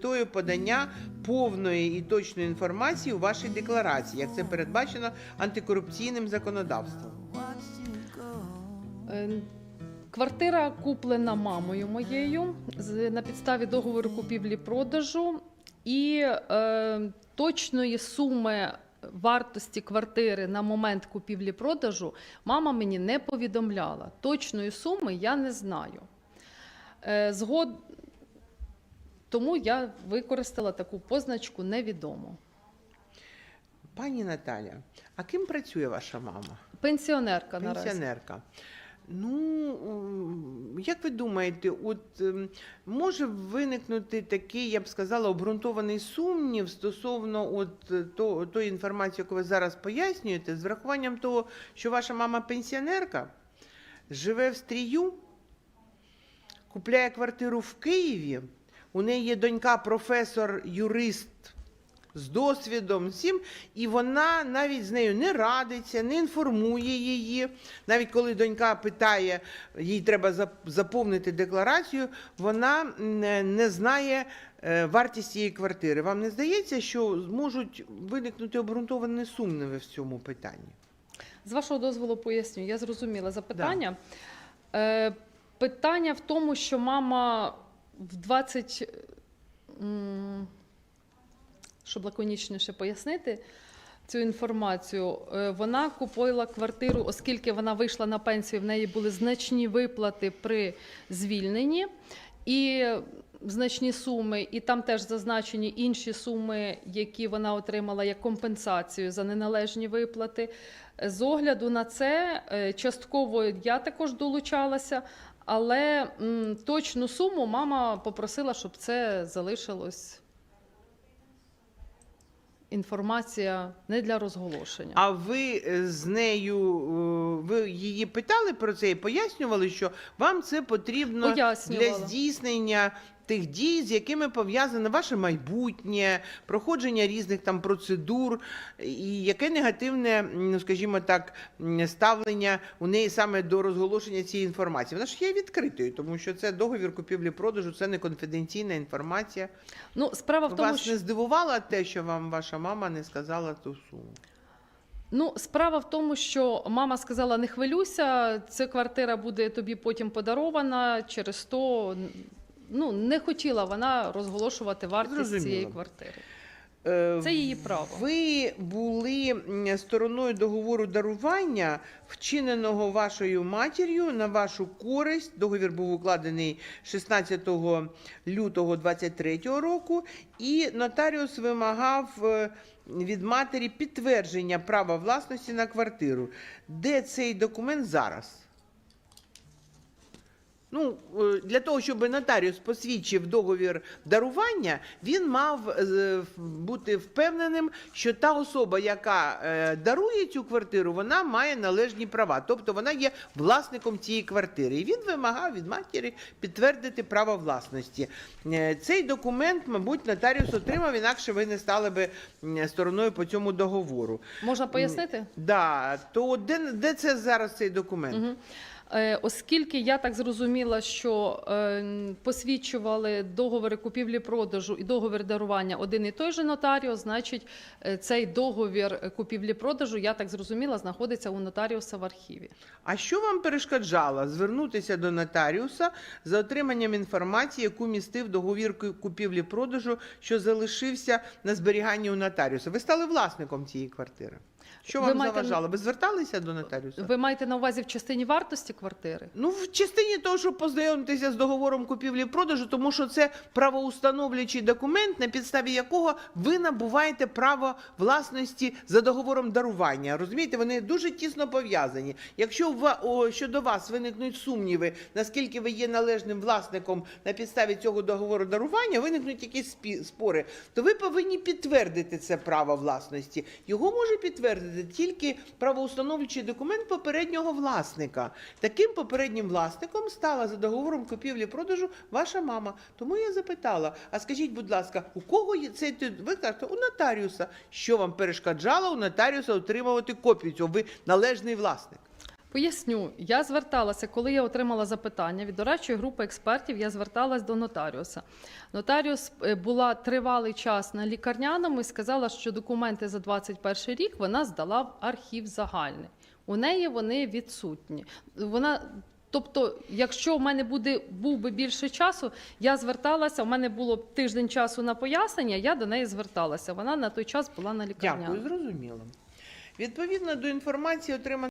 метою подання повної і точної інформації у вашій декларації, як це передбачено антикорупційним законодавством. Е, Квартира куплена мамою моєю на підставі договору купівлі-продажу і е, точної суми вартості квартири на момент купівлі-продажу мама мені не повідомляла. Точної суми я не знаю. Е, згод... Тому я використала таку позначку невідомо. Пані Наталя, а ким працює ваша мама? Пенсіонерка наразі. Пенсіонерка. Ну, як ви думаєте, от ем, може виникнути такий, я б сказала, обґрунтований сумнів стосовно от е, то, тої інформації, яку ви зараз пояснюєте, з врахуванням того, що ваша мама пенсіонерка, живе в стрію, купляє квартиру в Києві, у неї є донька професор-юрист з досвідом, всім, і вона навіть з нею не радиться, не інформує її. Навіть коли донька питає, їй треба заповнити декларацію, вона не, знає е, вартість цієї квартири. Вам не здається, що можуть виникнути обґрунтовані сумніви в цьому питанні? З вашого дозволу поясню, я зрозуміла запитання. Е, питання в тому, що мама в 20, щоб лаконічніше пояснити цю інформацію, е, вона купила квартиру, оскільки вона вийшла на пенсію, в неї були значні виплати при звільненні. І значні суми, і там теж зазначені інші суми, які вона отримала як компенсацію за неналежні виплати. З огляду на це, е, частково я також долучалася, але м, точну суму мама попросила, щоб це залишилось. Інформація не для розголошення. А ви е, з нею, е, ви її питали про це і пояснювали, що вам це потрібно для здійснення тих дій, з якими пов'язане ваше майбутнє, проходження різних там процедур, і яке негативне, ну, скажімо так, ставлення у неї саме до розголошення цієї інформації. Вона ж є відкритою, тому що це договір купівлі-продажу, це не конфіденційна інформація. Ну, справа в тому, Вас що не здивувало те, що вам ваша мама не сказала ту суму? Ну, справа в тому, що мама сказала: не хвилюйся, ця квартира буде тобі потім подарована. Через то ну, не хотіла вона розголошувати вартість Зрозуміло. цієї квартири. Е, Це її право. Ви були стороною договору дарування, вчиненого вашою матір'ю на вашу користь. Договір був укладений 16 лютого 23 року, і нотаріус вимагав е, від матері підтвердження права власності на квартиру. Де цей документ зараз? Ну, е, для того, щоб нотаріус посвідчив договір дарування, він мав е, бути впевненим, що та особа, яка е, дарує цю квартиру, вона має належні права, тобто вона є власником цієї квартири. І він вимагав від матері підтвердити право власності. Цей документ, мабуть, нотаріус отримав, інакше ви не стали би стороною по цьому договору. Можна пояснити? Да, то де, де це зараз цей документ? Угу. Е, оскільки я так зрозуміла, що е, посвідчували договори купівлі-продажу і договір дарування один і той же нотаріус, значить, е, цей договір купівлі-продажу, я так зрозуміла, знаходиться у нотаріуса в архіві. А що вам перешкоджало звернутися до нотаріуса за отриманням інформації, яку містив договір купівлі-продажу, що залишився на зберіганні у нотаріуса? Ви стали власником цієї квартири. Що Ви вам маєте- заважало? Ви зверталися до нотаріуса? Ви маєте на увазі в частині вартості квартири? Ну, в частині того, щоб познайомитися з договором купівлі-продажу, тому що це правоустановлюючий документ, на підставі якого ви набуваєте право власності за договором дарування. Розумієте, вони дуже тісно пов'язані. Якщо о, щодо вас виникнуть сумніви, наскільки ви є належним власником на підставі цього договору дарування, виникнуть якісь спори, то ви повинні підтвердити це право власності. Його може підтвердити тільки правоустановлюючий документ попереднього власника. Таким попереднім власником стала за договором купівлі-продажу ваша мама. Тому я запитала: а скажіть, будь ласка, у кого є цей ви кажете, у нотаріуса? Що вам перешкоджало у нотаріуса отримувати копію цього? Ви належний власник. Поясню, я зверталася, коли я отримала запитання від дорадчої групи експертів, я зверталась до нотаріуса. Нотаріус е, була тривалий час на лікарняному і сказала, що документи за 21 рік вона здала в архів загальний. У неї вони відсутні. Вона, тобто, якщо в мене буде був би більше часу, я зверталася. У мене було б тиждень часу на пояснення. Я до неї зверталася. Вона на той час була на лікарня. Дякую, зрозуміло. Відповідно до інформації, отриманої